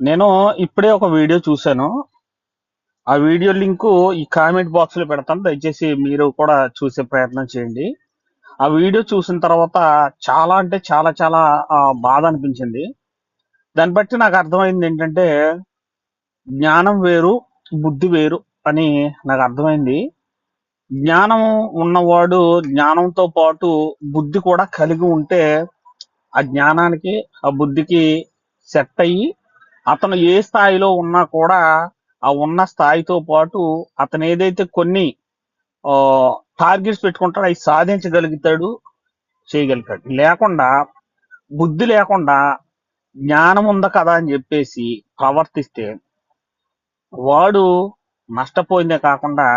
నేను ఇప్పుడే ఒక వీడియో చూశాను. ఆ వీడియో లింకు ఈ కామెంట్ బాక్స్లో పెడతాను. దయచేసి మీరు కూడా చూసే ప్రయత్నం చేయండి. ఆ వీడియో చూసిన తర్వాత చాలా అంటే చాలా చాలా బాధ అనిపించింది. దాన్ని బట్టి నాకు అర్థమైంది ఏంటంటే జ్ఞానం వేరు బుద్ధి వేరు అని నాకు అర్థమైంది. జ్ఞానం ఉన్నవాడు జ్ఞానంతో పాటు బుద్ధి కూడా కలిగి ఉంటే ఆ జ్ఞానానికి ఆ బుద్ధికి సెట్ అయ్యి అతను ఏ స్థాయిలో ఉన్నా కూడా ఆ ఉన్న స్థాయితో పాటు అతను ఏదైతే కొన్ని టార్గెట్స్ పెట్టుకుంటాడో అవి సాధించగలుగుతాడు చేయగలుగుతాడు. లేకుండా బుద్ధి లేకుండా జ్ఞానం ఉందా కదా అని చెప్పేసి ప్రవర్తిస్తే వాడు నష్టపోయిందే కాకుండా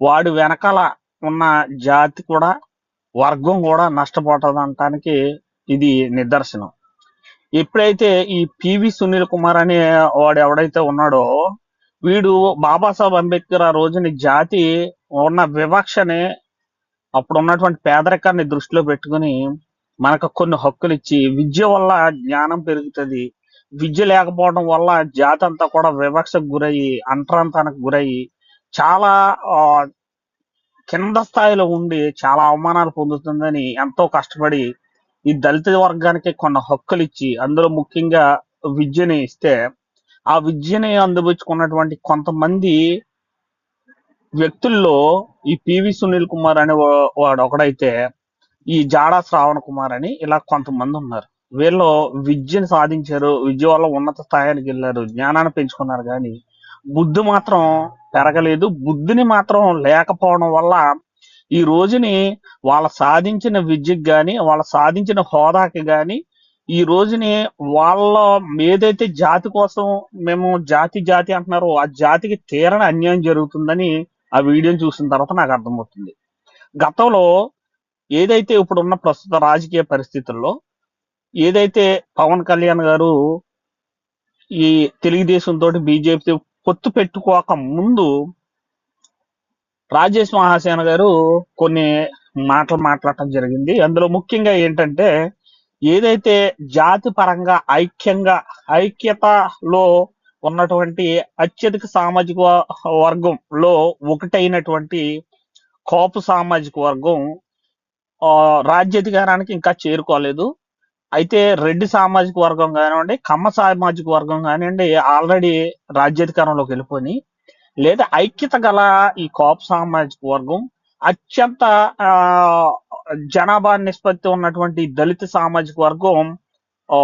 వాడు వెనకాల ఉన్న జాతి కూడా వర్గం కూడా నష్టపోతుంది అనటానికి ఇది నిదర్శనం. ఎప్పుడైతే ఈ పివి సునీల్ కుమార్ అనే వాడు ఎవడైతే ఉన్నాడో వీడు బాబాసాహెబ్ అంబేద్కర్ ఆ రోజుని జాతి ఉన్న వివక్షని అప్పుడు ఉన్నటువంటి పేదరికాన్ని దృష్టిలో పెట్టుకుని మనకు కొన్ని హక్కులు ఇచ్చి విద్య వల్ల జ్ఞానం పెరుగుతుంది. విద్య లేకపోవడం వల్ల జాతి అంతా కూడా వివక్షకు గురయ్యి అంటరాంతానికి గురయ్యి చాలా ఆ, కింద స్థాయిలో ఉండి చాలా అవమానాలు పొందుతుందని ఎంతో కష్టపడి ఈ దళిత వర్గానికి కొన్ని హక్కులు ఇచ్చి అందులో ముఖ్యంగా విద్యని ఇస్తే ఆ విద్యని అందుపుచ్చుకున్నటువంటి కొంతమంది వ్యక్తుల్లో ఈ పివి సునీల్ కుమార్ అనే వాడు ఒకడైతే ఈ జాడా శ్రావణ కుమార్ అని ఇలా కొంతమంది ఉన్నారు. వీళ్ళు విద్యను సాధించారు విద్య వల్ల ఉన్నత స్థాయికి వెళ్ళారు జ్ఞానాన్ని పెంచుకున్నారు కానీ బుద్ధి మాత్రం పెరగలేదు. బుద్ధిని మాత్రం లేకపోవడం వల్ల ఈ రోజుని వాళ్ళ సాధించిన విద్యకు కానీ వాళ్ళ సాధించిన హోదాకి కానీ ఈ రోజుని వాళ్ళ ఏదైతే జాతి కోసం మేము జాతి జాతి అంటున్నారో ఆ జాతికి తీరని అన్యాయం జరుగుతుందని ఆ వీడియోని చూసిన తర్వాత నాకు అర్థమవుతుంది. గతంలో ఏదైతే ఇప్పుడున్న ప్రస్తుత రాజకీయ పరిస్థితుల్లో ఏదైతే పవన్ కళ్యాణ్ గారు ఈ తెలుగుదేశం తోటి బీజేపీ పొత్తు పెట్టుకోక ముందు రాజేష్ మహాసేన గారు కొన్ని మాటలు మాట్లాడటం జరిగింది. అందులో ముఖ్యంగా ఏంటంటే ఏదైతే జాతి పరంగా ఐక్యంగా ఐక్యతలో ఉన్నటువంటి అత్యధిక సామాజిక వర్గంలో ఒకటైనటువంటి కోపు సామాజిక వర్గం ఆ, రాజ్యాధికారానికి ఇంకా చేరుకోలేదు. అయితే రెడ్డి సామాజిక వర్గం కానివ్వండి కమ్మ సామాజిక వర్గం కానివ్వండి ఆల్రెడీ రాజ్యాధికారంలోకి వెళ్ళిపోయి లేదా ఐక్యత గల ఈ కోప సామాజిక వర్గం అత్యంత ఆ, జనాభా నిష్పత్తి ఉన్నటువంటి దళిత సామాజిక వర్గం ఆ,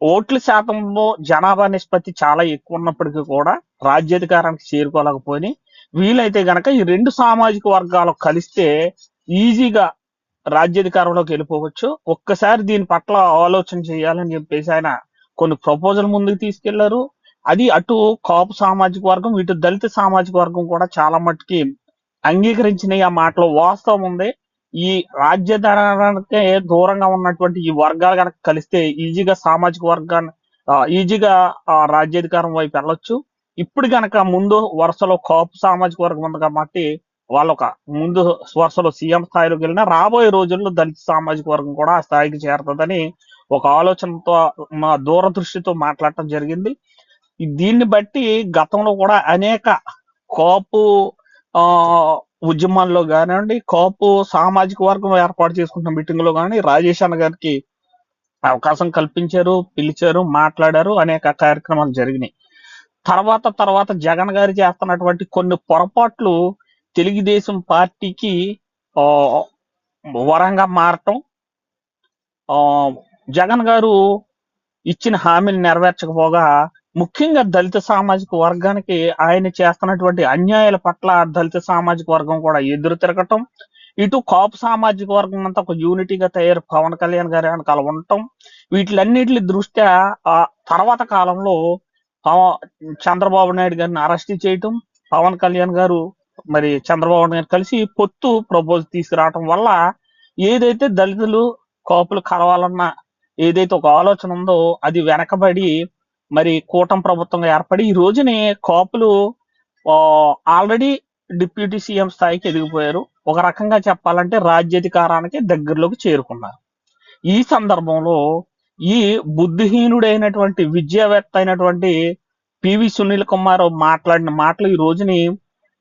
ఓట్ల శాతంలో జనాభా నిష్పత్తి చాలా ఎక్కువ ఉన్నప్పటికీ కూడా రాజ్యాధికారానికి చేరుకోలేకపోయి వీలైతే గనక ఈ రెండు సామాజిక వర్గాలు కలిస్తే ఈజీగా రాజ్యాధికారంలోకి వెళ్ళిపోవచ్చు. ఒక్కసారి దీని పట్ల ఆలోచన చేయాలని చెప్పేసి ఆయన కొన్ని ప్రపోజల్ ముందుకు తీసుకెళ్ళారు. అది అటు కాపు సామాజిక వర్గం ఇటు దళిత సామాజిక వర్గం కూడా చాలా మట్టుకి అంగీకరించిన ఆ మాటలో వాస్తవం ఉంది. ఈ రాజ్యాధికారానికి దూరంగా ఉన్నటువంటి ఈ వర్గాలు కనుక కలిస్తే ఈజీగా సామాజిక వర్గాన్ని ఈజీగా రాజ్యాధికారం వైపు వెళ్ళొచ్చు. ఇప్పుడు గనక ముందు వరుసలో కాపు సామాజిక వర్గం ఉంది కాబట్టి వాళ్ళు ఒక ముందు వరుసలో సీఎం స్థాయిలోకి వెళ్ళినా రాబోయే రోజుల్లో దళిత సామాజిక వర్గం కూడా ఆ స్థాయికి చేరుతుందని ఒక ఆలోచనతో మా దూరదృష్టితో మాట్లాడటం జరిగింది. దీన్ని బట్టి గతంలో కూడా అనేక కాపు ఆ ఉద్యమాల్లో కానివ్వండి కాపు సామాజిక వర్గం ఏర్పాటు చేసుకుంటున్న మీటింగ్లో కానీ రాజేష్ అన్న గారికి అవకాశం కల్పించారు పిలిచారు మాట్లాడారు అనేక కార్యక్రమాలు జరిగినాయి. తర్వాత తర్వాత జగన్ గారు చేస్తున్నటువంటి కొన్ని పొరపాట్లు తెలుగుదేశం పార్టీకి ఆ, వరంగా మారటం ఆ, జగన్ గారు ఇచ్చిన హామీలు నెరవేర్చకపోగా ముఖ్యంగా దళిత సామాజిక వర్గానికి ఆయన చేస్తున్నటువంటి అన్యాయాల పట్ల దళిత సామాజిక వర్గం కూడా ఎదురు తిరగటం ఇటు కాపు సామాజిక వర్గం అంతా ఒక యూనిటీగా తయారు పవన్ కళ్యాణ్ గారి వెనకాల ఉండటం వీటిలన్నిటి దృష్ట్యా ఆ తర్వాత కాలంలో పవ- చంద్రబాబు నాయుడు గారిని అరెస్ట్ చేయటం పవన్ కళ్యాణ్ గారు మరి చంద్రబాబు నాయుడు గారు కలిసి పొత్తు ప్రపోజ్ తీసుకురావటం వల్ల ఏదైతే దళితులు కాపులు కలవాలన్న ఏదైతే ఒక ఆలోచన ఉందో అది వెనకబడి మరి కూటమి ప్రభుత్వం ఏర్పడి ఈ రోజుని కాపులు ఆల్రెడీ డిప్యూటీ సీఎం స్థాయికి ఎదిగిపోయారు. ఒక రకంగా చెప్పాలంటే రాజ్యాధికారానికి దగ్గరలోకి చేరుకున్నారు. ఈ సందర్భంలో ఈ బుద్ధిహీనుడైనటువంటి విద్యావేత్త అయినటువంటి పివి సునీల్ కుమార్ మాట్లాడిన మాటలు ఈ రోజుని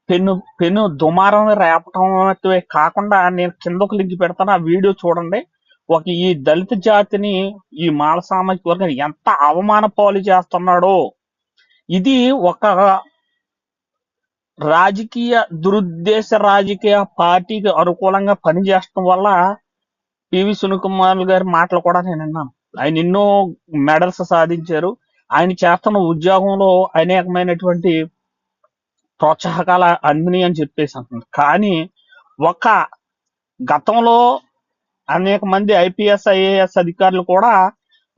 పెన్ను పెన్ను దుమారం రేపటం కాకుండా నేను కింద ఒక లింక్ పెడతాను. ఆ వీడియో చూడండి. ఒక ఈ దళిత జాతిని ఈ మాల సామాజిక వర్గం ఎంత అవమాన పాలు చేస్తున్నాడో. ఇది ఒక రాజకీయ దురుద్దేశ రాజకీయ పార్టీకి అనుకూలంగా పనిచేయడం వల్ల పివి సునీల్ గారి మాటలు కూడా నేను విన్నాను. ఆయన ఎన్నో మెడల్స్ సాధించారు. ఆయన చేస్తున్న ఉద్యోగంలో అనేకమైనటువంటి ప్రోత్సాహకాల అందిని అని చెప్పేసి అంటున్నారు కానీ ఒక గతంలో అనేక మంది ఐపీఎస్ ఐఏఎస్ అధికారులు కూడా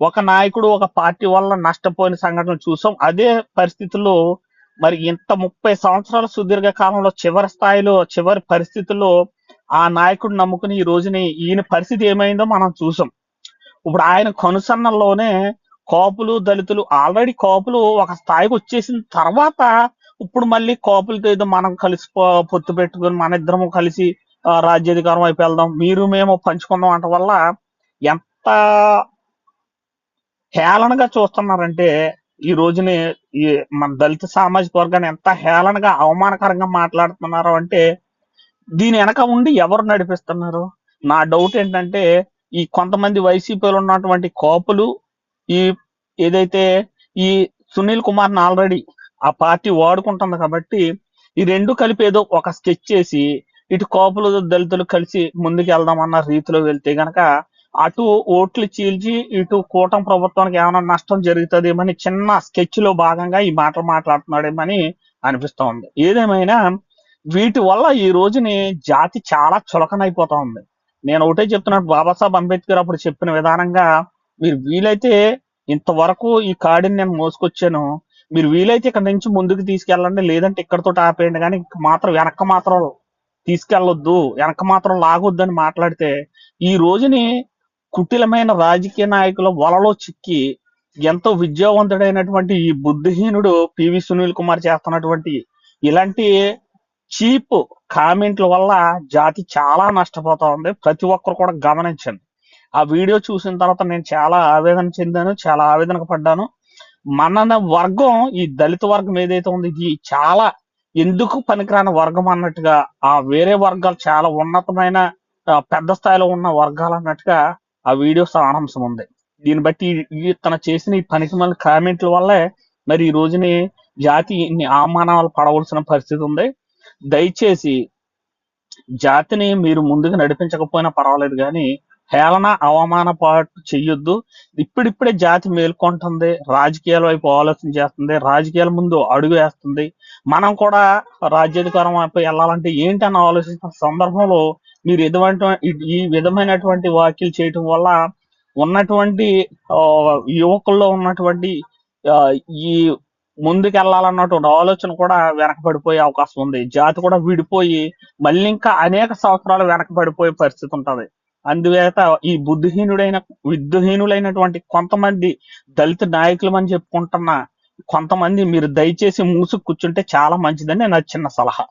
ఒక నాయకుడు ఒక పార్టీ వల్ల నష్టపోయిన సంఘటనలు చూసాం. అదే పరిస్థితుల్లో మరి ఇంత ముప్పై సంవత్సరాల సుదీర్ఘ కాలంలో చివరి స్థాయిలో చివరి పరిస్థితుల్లో ఆ నాయకుడు నమ్ముకుని ఈ రోజుని ఈయన పరిస్థితి ఏమైందో మనం చూసాం. ఇప్పుడు ఆయన కనుసన్నల్లోనే కాపులు దళితులు ఆల్రెడీ కాపులు ఒక స్థాయికి వచ్చేసిన తర్వాత ఇప్పుడు మళ్ళీ కాపులతో ఏదో మనం కలిసి పొత్తు పెట్టుకొని మన ఇద్దరము కలిసి రాజ్యాధికారం వైపు వెళ్దాం. మీరు మేము పంచుకుందాం అంట వల్ల ఎంత హేళనగా చూస్తున్నారంటే ఈ రోజుని ఈ మన దళిత సామాజిక వర్గాన్ని ఎంత హేళనగా అవమానకరంగా మాట్లాడుతున్నారు అంటే దీని వెనక ఉండి ఎవరు నడిపిస్తున్నారు? నా డౌట్ ఏంటంటే ఈ కొంతమంది వైసీపీలో ఉన్నటువంటి కోపులు ఈ ఏదైతే ఈ సునీల్ కుమార్ని ఆల్రెడీ ఆ పార్టీ వాడుకుంటుంది కాబట్టి ఈ రెండు కలిపి ఏదో ఒక స్కెచ్ చేసి ఇటు కోపులు దళితులు కలిసి ముందుకు వెళ్దామన్న రీతిలో వెళ్తే గనక అటు ఓట్లు చీల్చి ఇటు కూటమి ప్రభుత్వానికి ఏమైనా నష్టం జరుగుతుందేమని చిన్న స్కెచ్లో భాగంగా ఈ మాటలు మాట్లాడుతున్నాడేమని అనిపిస్తా ఉంది. ఏదేమైనా వీటి వల్ల ఈ రోజుని జాతి చాలా చులకనైపోతా ఉంది. నేను ఒకటే చెప్తున్నాను బాబాసాహెబ్ అంబేద్కర్ అప్పుడు చెప్పిన విధానంగా మీరు వీలైతే ఇంతవరకు ఈ కాడిని నేను మోసుకొచ్చాను మీరు వీలైతే ఇక్కడ నుంచి ముందుకు తీసుకెళ్ళండి లేదంటే ఇక్కడతో ఆపేయండి కానీ మాత్రం వెనక మాత్రం తీసుకెళ్ళొద్దు వెనక మాత్రం లాగొద్దని మాట్లాడితే ఈ రోజుని కుటిలమైన రాజకీయ నాయకుల వలలో చిక్కి ఎంతో విద్యావంతుడైనటువంటి ఈ బుద్ధిహీనుడు పివి సునీల్ కుమార్ చేస్తున్నటువంటి ఇలాంటి చీప్ కామెంట్ల వల్ల జాతి చాలా నష్టపోతా ఉంది. ప్రతి ఒక్కరు కూడా గమనించండి. ఆ వీడియో చూసిన తర్వాత నేను చాలా ఆవేదన చెందాను చాలా ఆవేదన పడ్డాను. మన వర్గం ఈ దళిత వర్గం ఏదైతే ఉంది ఇది చాలా ఎందుకు పనికిరాని వర్గం అన్నట్టుగా ఆ వేరే వర్గాలు చాలా ఉన్నతమైన పెద్ద స్థాయిలో ఉన్న వర్గాలు అన్నట్టుగా ఆ వీడియో సారాంశం ఉంది. దీన్ని బట్టి ఈ- తన చేసిన ఈ పనికి మన కామెంట్ల వల్లే మరి ఈ రోజుని జాతి ఇన్ని అవమానాలు పడవలసిన పరిస్థితి ఉంది. దయచేసి జాతిని మీరు ముందుకు నడిపించకపోయినా పర్వాలేదు కానీ హేళన అవమాన పాటు చెయ్యొద్దు. ఇప్పుడిప్పుడే జాతి మేల్కొంటుంది రాజకీయాల వైపు ఆలోచన చేస్తుంది రాజకీయాల ముందు అడుగు వేస్తుంది. మనం కూడా రాజ్యాధికారం వైపు వెళ్ళాలంటే ఏంటని ఆలోచించిన సందర్భంలో మీరు ఎటువంటి ఈ విధమైనటువంటి వ్యాఖ్యలు చేయటం వల్ల ఉన్నటువంటి ఆ, యువకుల్లో ఉన్నటువంటి ఈ ముందుకు వెళ్ళాలన్నటువంటి ఆలోచన కూడా వెనకబడిపోయే అవకాశం ఉంది. జాతి కూడా విడిపోయి మళ్ళీ ఇంకా అనేక సంవత్సరాలు వెనకబడిపోయే పరిస్థితి ఉంటుంది. అందుచేత ఈ బుద్ధిహీనుడైన విద్యుహీనులైనటువంటి కొంతమంది దళిత నాయకులు అని చెప్పుకుంటున్న కొంతమంది మీరు దయచేసి మూసుకు కూర్చుంటే చాలా మంచిదని నా చిన్న సలహా.